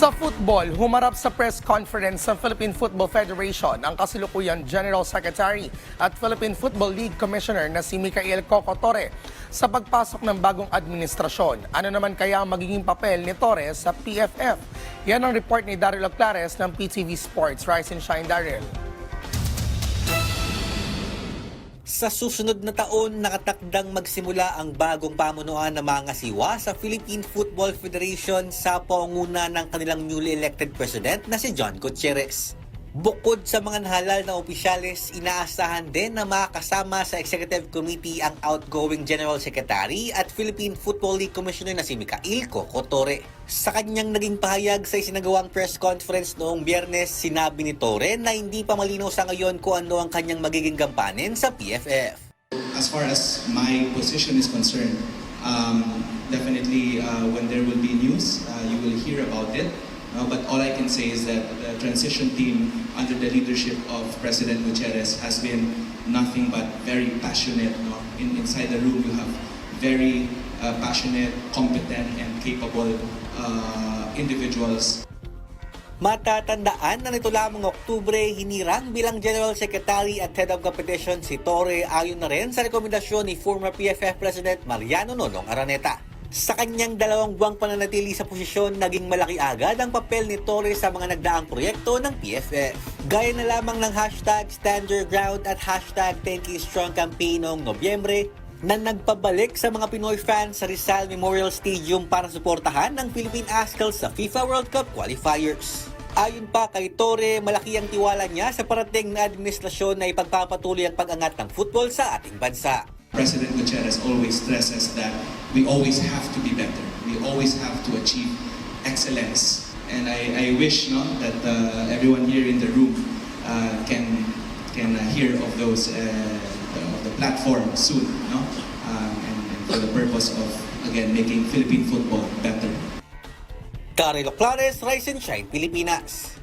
Sa football, humarap sa press conference ng Philippine Football Federation ang kasilukuyang General Secretary at Philippine Football League Commissioner na si Mikael Coco Torre sa pagpasok ng bagong administrasyon. Ano naman kaya ang magiging papel ni Torre sa PFF? Yan ang report ni Daryl Oclares ng PTV Sports. Rise and shine, Daryl. Sa susunod na taon, nakatakdang magsimula ang bagong pamunuan ng mga siwa sa Philippine Football Federation sa pangunguna ng kanilang newly elected president na si John Gutierrez. Bukod sa mga nahalal na opisyales, inaasahan din na makakasama sa Executive Committee ang outgoing General Secretary at Philippine Football League Commissioner na si Mikael Coco Torre. Sa kanyang naging pahayag sa isinagawang press conference noong biyernes, sinabi ni Torre na hindi pa malinaw sa ngayon kung ano ang kanyang magiging gampanin sa PFF. As far as my position is concerned, um, definitely uh, when there will be news, uh, you will hear about it. Uh, but all I can say is that the transition team under the leadership of President Gutierrez has been nothing but very passionate. No? In, inside the room, you have very uh, passionate, competent, and capable uh, individuals. Matatandaan na nito lamang Oktubre, hinirang bilang General Secretary at Head of Competition si Torre ayon na rin sa rekomendasyon ni former PFF President Mariano Nonong Araneta. Sa kanyang dalawang buwang pananatili sa posisyon, naging malaki agad ang papel ni Torre sa mga nagdaang proyekto ng PFF. Gaya na lamang ng hashtag Stand Your Ground at hashtag Thank You Strong campaign noong Nobyembre na nagpabalik sa mga Pinoy fans sa Rizal Memorial Stadium para suportahan ng Philippine Ascals sa FIFA World Cup qualifiers. Ayon pa kay Torre, malaki ang tiwala niya sa parating na administrasyon na ipagpapatuloy ang pag-angat ng football sa ating bansa. President Gutierrez always stresses that we always have to be better. We always have to achieve excellence. And I, I wish no, that uh, everyone here in the room uh, can can uh, hear of those uh, the, the platform soon, no? Um, and, and for the purpose of again making Philippine football better. Karelo Clares, Rise and Shine, Pilipinas.